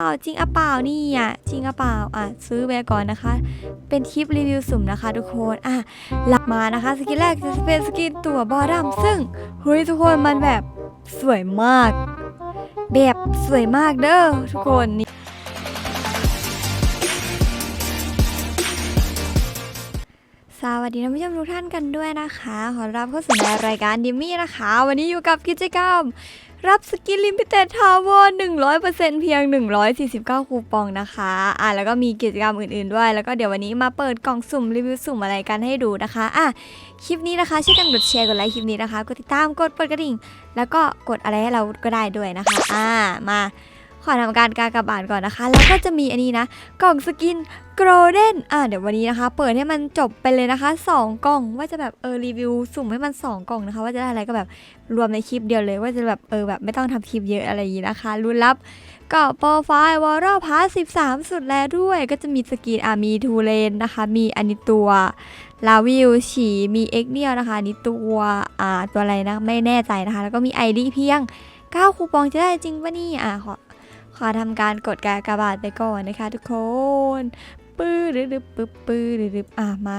เปล่าจริงอะเปล่านี่อะจริงอะเปล่าอะซื้อไปก่อนนะคะ เป็นคลิปรีวิวสุ่มนะคะทุกคนอะหลับมานะคะสกินแรกจะเป็นสกินตัวบอดัมซึ่งเฮ้ยทุกคนมันแบบสวยมาก แบบสวยมากเด้อทุกคนนี่สวัสดีท่านผู้ชมทุกท่านกันด้วยนะคะ ขอรับเข้าสู่ในรายการดิมมี่นะคะ วันนี้อยู่กับกิจกรรม รับสกินลิมิเต็ดทาวอร์100%เพียง 149 คูปองนะคะ อะแล้วก็มีกิจกรรมอื่นๆด้วย แล้วก็เดี๋ยววันนี้มาเปิดกล่องสุ่มรีวิวสุ่มอะไรกันให้ดูนะคะ อะ คลิปนี้นะคะช่วยกันกดแชร์กดไลค์คลิปนี้นะคะ กดติดตามกดเปิดกระดิ่ง แล้วก็กดอะไรให้เราก็ได้ด้วยนะคะ อ่ามา อทำการกากบาทก่อนนะคะ แล้วก็จะมีอันนี้นะ กล่องสกินโกลเด้นอะเดี๋ยววันนี้นะคะ เปิดให้มันจบไปเลยนะคะ 2 กล่องว่าจะแบบเออรีวิวสุ่มให้มัน 2 กล่องนะคะ ว่าจะได้อะไรก็แบบรวมในคลิปเดียวเลย ว่าจะแบบเออแบบไม่ต้องทำคลิปเยอะอะไรอย่างนี้นะคะรุ่นลับก็โปรไฟล์วอลล์พาร์13สุดแล้วด้วยก็จะมีสกินอะมีทูเลนนะคะ มีอันนี้ตัวลาวิวฉีมีเอ็กเนียนะคะนนี้ตัวอ่าตัวอะไรนะไม่แน่ใจนะคะ แล้วก็มีไอดีเพียง9คูปองจะได้จริงปะนี่อะขอ ขอทำการกดกากบาทไปก่อนนะคะทุกคนปื้อหรือปึ๊บปื้อหรืออะมา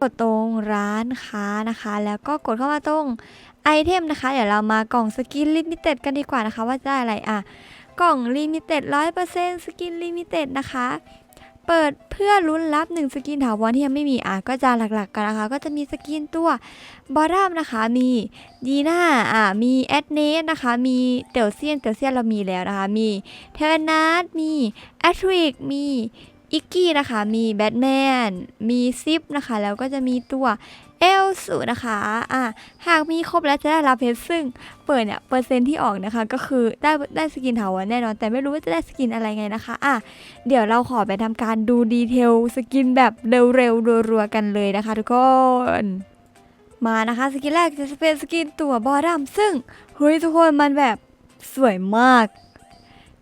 กดตรงร้านค้านะคะ แล้วก็กดเข้ามาตรงไอเทมนะคะ เดี๋ยวเรามากล่องสกินลิมิเต็ดกันดีกว่านะคะ ว่าจะได้อะไรอะ กล่องลิมิเต็ดร้อยเปอร์เซ็นต์สกินลิมิเต็ดนะคะ เปิดเพื่อลุ้นรับ1สกินถาวรที่ยังไม่มีอะก็จะหลักๆกันนะคะ ก็จะมีสกินตัวบอดัมนะคะ มีดีน่าอะมีแอดเนสนะคะ มีเตลเซียนเตลเซียนเรามีแล้วนะคะ มีเทเนัสมีแอทริกมี อิกกี้นะคะมีแบทแมนมีซิปนะคะ แล้วก็จะมีตัวเอลสูนะคะอะหากมีครบแล้วจะได้รับเพชรซึ่งเปิดเนี่ยเปอร์เซ็นต์ที่ออกนะคะ ก็คือได้ได้สกินถาวรแน่นอน แต่ไม่รู้ว่าจะได้สกินอะไรไงนะคะอะเดี๋ยวเราขอไปทำการดูดีเทลสกินแบบเร็วๆรัวๆกันเลยนะคะ ทุกคนมานะคะสกินแรกจะเป็นสกินตัวบอดัมซึ่งเฮ้ยทุกคนมันแบบสวยมาก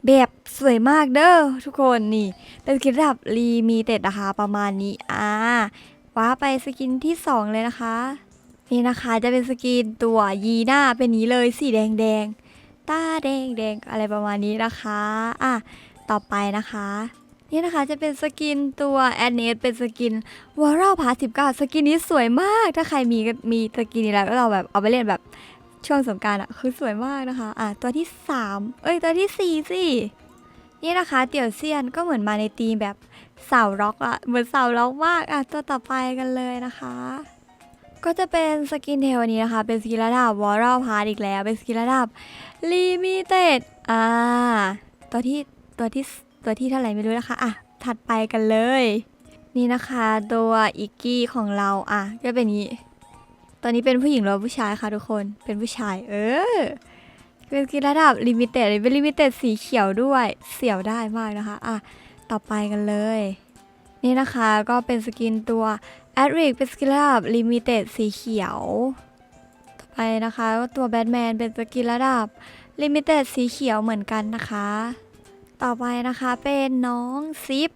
แบบสวยมากเด้อทุกคนนี่ เป็นสกินระดับรีมีเต็ดนะคะประมาณนี้อ่าว้าไปสกินที่ 2 เลยนะคะ นี่นะคะจะเป็นสกินตัวยีน่าเป็นนี้เลยสีแดงแดงตาแดงแดงอะไรประมาณนี้นะคะอะต่อไปนะคะนี่นะคะจะเป็นสกินตัวแอนเนสเป็นสกินวอร์ราพาสิบเก้าสกินนี้สวยมากถ้าใครมีมีสกินนี้แล้วก็เราแบบเอาไปเล่นแบบ ช่วงสงการอะคือสวยมากนะคะอะตัวที่สามเอ้ยตัวที่สี่สินี่นะคะเตี่ยวเซียนก็เหมือนมาในธีมแบบเสาร็อกอะเหมือนเสาร็อกมากอะตัวต่อไปกันเลยนะคะ ก็จะเป็นสกินเทลนี้นะคะ เป็นสกินระดับวอลล์พาร์ตอีกแล้ว เป็นสกินระดับลิมิเต็ดอ่าตัวที่ตัวที่ตัวที่เท่าไหร่ไม่รู้นะคะอะถัดไปกันเลย นี่นะคะตัวอิกกี้ของเราอะก็เป็นนี้ ตอนนี้เป็นผู้หญิงหรือผู้ชายคะทุกคน เป็นผู้ชาย เออ เป็นสกินระดับลิมิเต็ดเป็นลิมิเต็ดสีเขียวด้วย เสียวได้มากนะคะ อะ ต่อไปกันเลย นี่นะคะก็เป็นสกินตัวแอดริกเป็นสกินระดับลิมิเต็ดสีเขียว ต่อไปนะคะก็ตัวแบทแมนเป็นสกินระดับลิมิเต็ดสีเขียวเหมือนกันนะคะ ต่อไปนะคะเป็นน้องซิป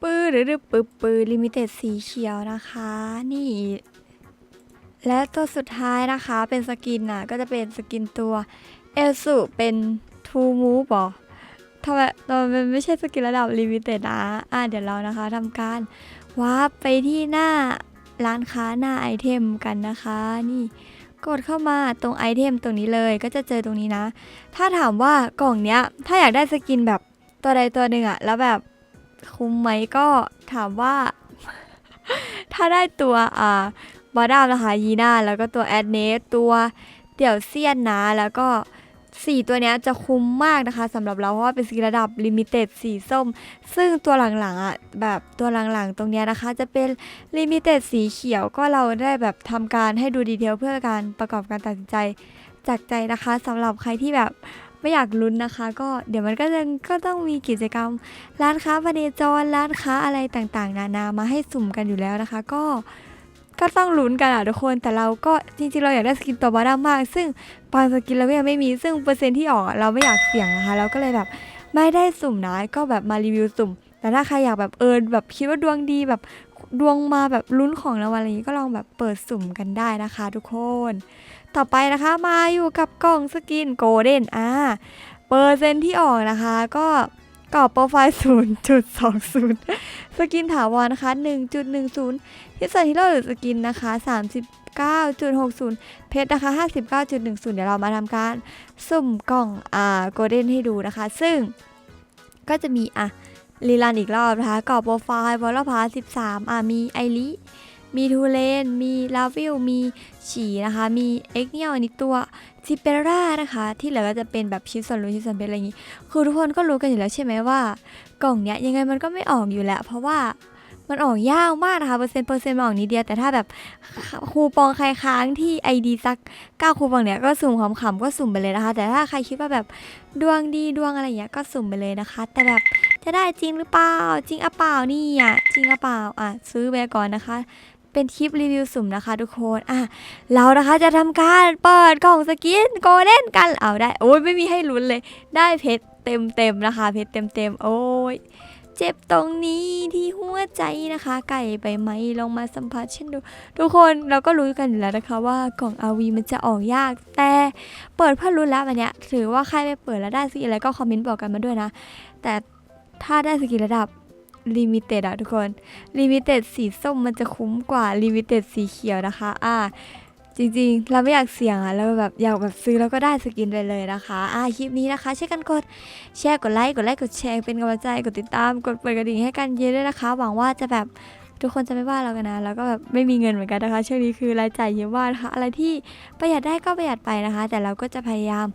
ปื้อหรือปื้อปื้อลิมิเต็ดสีเขียวนะคะ นี่ และตัวสุดท้ายนะคะเป็นสกินน่ะก็จะเป็นสกินตัวเอลสุเป็นทูมูฟหรอทำไมทำไมมันไม่ใช่สกินระดับลิมิเต็ดนะอะเดี๋ยวเรานะคะทำการวาร์ปไปที่หน้าร้านค้าหน้าไอเทมกันนะคะ นี่กดเข้ามาตรงไอเทมตรงนี้เลยก็จะเจอตรงนี้นะ ถ้าถามว่ากล่องเนี้ย ถ้าอยากได้สกินแบบตัวใดตัวหนึ่งอะแล้วแบบคุ้มไหมก็ถามว่า ถ้าได้ตัวอ่า บอดามนะคะยีน่าแล้วก็ตัวแอดเนสตัวเดี่ยวเซียนนะแล้วก็สีตัวนี้จะคุ้มมากนะคะสำหรับเราเพราะว่าเป็นสีระดับลิมิเต็ดสีส้ม ซึ่งตัวหลังๆอะแบบตัวหลังๆ ตรงนี้นะคะ จะเป็นลิมิเต็ดสีเขียวก็เราได้แบบทำการให้ดูดีเทลเพื่อการประกอบการตัดสินใจจากใจนะคะสำหรับใครที่แบบไม่อยากลุ้นนะคะ ก็เดี๋ยวมันก็จะก็ต้องมีกิจกรรม ร้านค้าพเนจรร้านค้าอะไรต่างๆ นานามาให้สุ่มกันอยู่แล้วนะคะ ก็ ก็ต้องลุ้นกันอะทุกคน แต่เราก็จริงๆเราอยากได้สกินตัวบาดามาก ซึ่งบางสกินเราก็ยังไม่มี ซึ่งเปอร์เซ็นที่ออกเราไม่อยากเสี่ยงนะคะ เราก็เลยแบบไม่ได้สุ่มนะ ก็แบบมารีวิวสุ่ม แต่ถ้าใครอยากแบบเออแบบคิดว่าดวงดีแบบดวงมาแบบลุ้นของรางวัลอะไรอย่างนี้ก็ลองแบบเปิดสุ่มกันได้นะคะ ทุกคน ต่อไปนะคะมาอยู่กับกล่องสกินโกลเด้นอ่าเปอร์เซ็นที่ออกนะคะก็ กรอบโปรไฟล์ 0.20 สกินถาวรนะคะ 1.10ที่ใส่ที่เราหรือสกินนะคะ 39.60 เพชรนะคะ 59.10 เดี๋ยวเรามาทำการสุ่มกล่องอ่าโกลเด้นให้ดูนะคะ ซึ่งก็จะมีอะรีลันอีกรอบนะคะกรอบโปรไฟล์วอลล์พา13 อะมีไอริ มีทูเลน มีลาวิล มีฉีนะคะ มีเอ็กเนียลอันนี้ตัวซิเปร่านะคะ ที่เหลือก็จะเป็นแบบชิส่วนรูชิส่วนเพชรอะไรอย่างนี้ คือทุกคนก็รู้กันอยู่แล้วใช่ไหมว่า กล่องเนี้ยยังไงมันก็ไม่ออกอยู่แล้ว เพราะว่ามันออกยากมากนะคะเปอร์เซ็นต์เปอร์เซ็นต์มันออกนิดเดียวแต่ถ้าแบบคูปองใครค้างที่ ID สัก9คูปองเนี้ยก็สุ่มขำๆก็สุ่มไปเลยนะคะ แต่ถ้าใครคิดว่าแบบดวงดีดวงอะไรอย่างเงี้ยก็สุ่มไปเลยนะคะ แต่แบบจะได้จริงหรือเปล่าจริงอะเปล่านี่อะจริงอะเปล่าอะซื้อไปก่อนนะคะ เป็นคลิปรีวิวสุ่มนะคะทุกคนอะเรานะคะจะทำการเปิดกล่องสกินโกเด้นกันเอาได้ โอ้ยไม่มีให้ลุ้นเลย ได้เพชรเต็มเต็มนะคะ เพชรเต็มเต็มโอ้ยเจ็บตรงนี้ที่หัวใจนะคะ ไก่ไปไหมลองมาสัมผัสฉันดู ทุกคนเราก็รู้กันอยู่แล้วนะคะ ว่ากล่องอาวีมันจะออกยาก แต่เปิดเพื่อลุ้แล้ววันเนี้ยถือว่าใครไปเปิดแล้วได้สกินอะไรก็คอมเมนต์บอกกันมาด้วยนะ แต่ถ้าได้สกินระดับ ลิมิเต็ดอะทุกคนลิมิเต็ดสีส้มมันจะคุ้มกว่าลิมิเต็ดสีเขียวนะคะอ่าจริงๆ เราไม่อยากเสี่ยงอะเราแบบอยากแบบซื้อแล้วก็ได้สกินไปเลยนะคะอ่าคลิปนี้นะคะช่วยกันกดแชร์กดไลค์กดไลค์กดแชร์เป็นกำลังใจกดติดตามกดเปิดกระดิ่งให้กันเยอะด้วยนะคะ หวังว่าจะแบบ ทุกคนจะไม่ว่าเรากันนะ แล้วก็แบบไม่มีเงินเหมือนกันนะคะ ช่วงนี้คือรายจ่ายเยอะมากนะคะ อะไรที่ประหยัดได้ก็ประหยัดไปนะคะ แต่เราก็จะพยายาม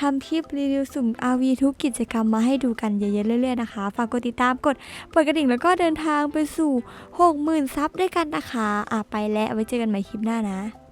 ทำคลิปรีวิวสุ่ม RV ทุกกิจกรรมมาให้ดูกันเยอะๆเรื่อยๆนะคะ ฝากกดติดตามกดเปิดกระดิ่งแล้วก็เดินทางไปสู่ 60,000 ซับด้วยกันนะคะอะไปแล้วไว้เจอกันใหม่คลิปหน้านะ